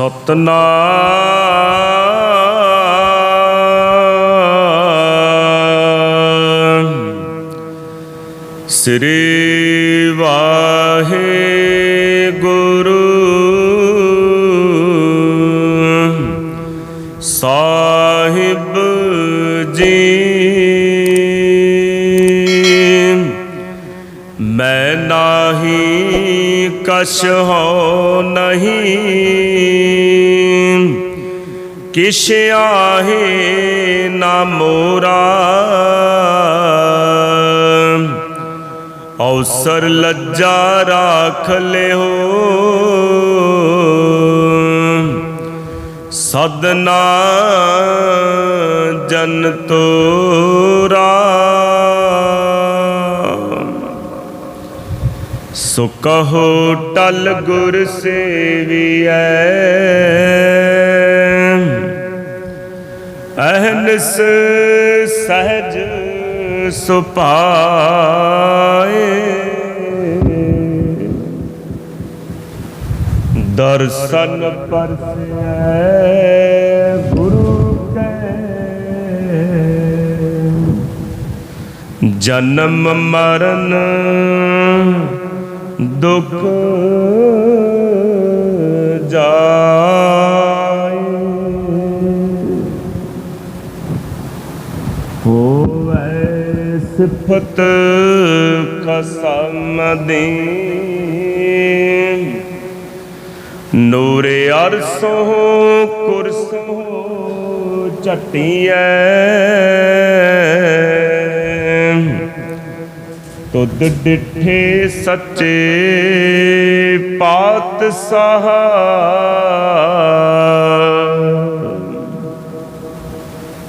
ਸਤਨਾਮ। ਸ੍ਰੀ ਵਾਹਿਗੁਰੂ। ਸਾਹਿਬ ਜੀ। ਮੈਂ ਨਾਹੀ ਕਛ ਹੋ ਨਹੀਂ। ਕਿਛ ਆਹੇ ਨਾ ਮੋਰਾ। ਅਵਸਰ ਲੱਜਾ ਰਾਖ ਲਿਓ। ਸਦਨਾ ਜਨ ਤੋਰਾ। ਸੋ ਕਹੋ ਟਲ ਗੁਰ ਸੇਵੀਐ। ਅਹਨਸ ਸਹਜ ਸੁਪਾਏ। ਦਰਸ਼ਨ ਪਰਸੈ ਗੁਰੂ ਕੈ। ਜਨਮ ਮਰਨ ਦੁਖ ਸਿਫਤ ਕਸਮ ਦੀ ਨੂਰੇ ਅਰਸੋ ਕੁਰਸੋ ਚਟੀਐ ਤੁਧ ਡਿਠੇ ਸੱਚੇ ਪਾਤਸ਼ਾਹ।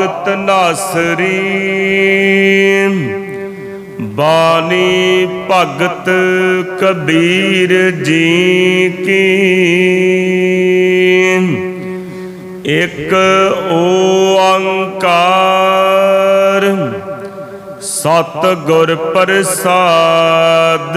ਭਗਤ ਨਾਸਰੀ ਬਾਣੀ ਭਗਤ ਕਬੀਰ ਜੀ ਕੀ ਇਕ ਓੰਕਾਰ ਸਤ ਗੁਰ ਪ੍ਰਸਾਦ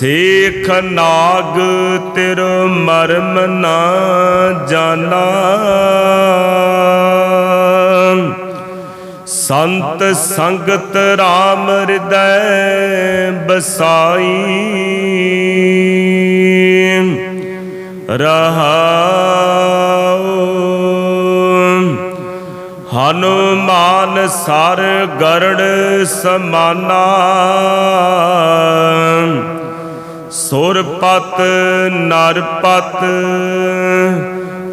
ਸੇਖ ਨਾਗ ਤਿਰ ਮਰਮ ਨਾ ਜਾਣਾ। ਸੰਤ ਸੰਗਤ RAM ਹਿਰਦੈ ਬਸਾਈ। ਰਹਾਉ। ਹਨੂਮਾਨ ਸਰ ਗਰੜ ਸਮਾਨਾ। ਸੁਰਪਤ ਨਰਪਤ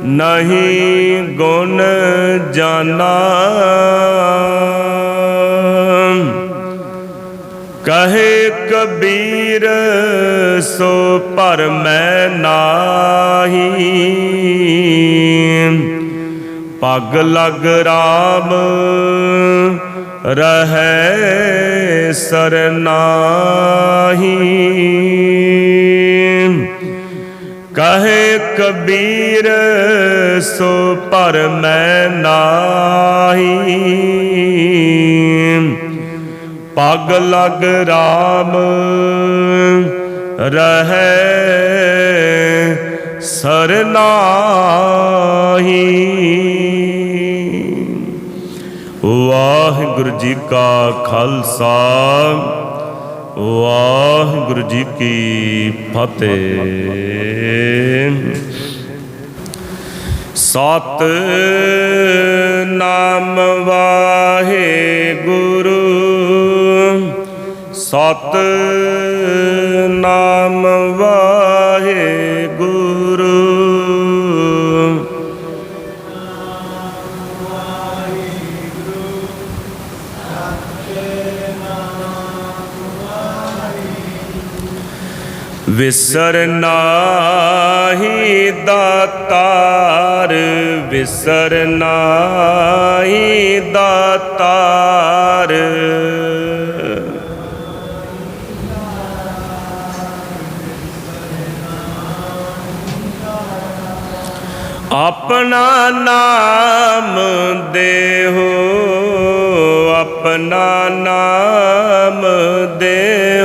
ਨਹੀਂ ਗੁਣ ਜਾਣਾ ਕਹੇ ਕਬੀਰ, ਸੋ ਪਰ ਮੈਂ ਨਾਹੀ। ਪਗ ਲਗ RAM ਰਹੈ ਸਰਨਾਹੀ ਕਹੇ ਕਬੀਰ, ਸੋ ਪਰ ਮੈਂ ਨਾਹੀ। ਪਗ ਲਗ RAM ਰਹੈ ਸਰਨਾਹੀ ਵਾਹਿਗੁਰੂ ਜੀ ਕਾ ਖਾਲਸਾ। ਵਾਹਿਗੁਰੂ ਜੀ ਕੀ ਫਤਿਹ। ਸਤ ਨਾਮ ਵਾਹਿਗੁਰੂ। ਸਤ ਨਾਮ ਵਾਹਿਗੁਰੂ ਵਿਸਰ ਨਾਹੀ ਦਾਤਾਰ ਵਿਸਰ ਨਾਹੀ ਦਾਤਾਰ ਆਪਣਾ ਨਾਮ ਦੇਹੋ ਆਪਣਾ ਨਾਮ ਦੇ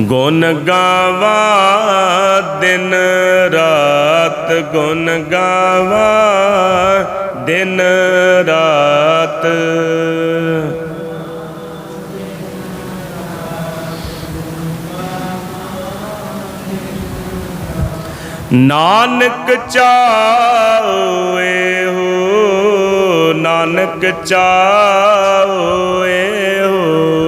ਗੁਣ ਗਾਵਾ ਦਿਨ ਰਾਤ ਗੁਣ ਗਾਵਾ ਦਿਨ ਰਾਤ। ਨਾਨਕ ਚਾਵੇ ਹੋ ਨਾਨਕ ਚਾਵੇ ਹੋ।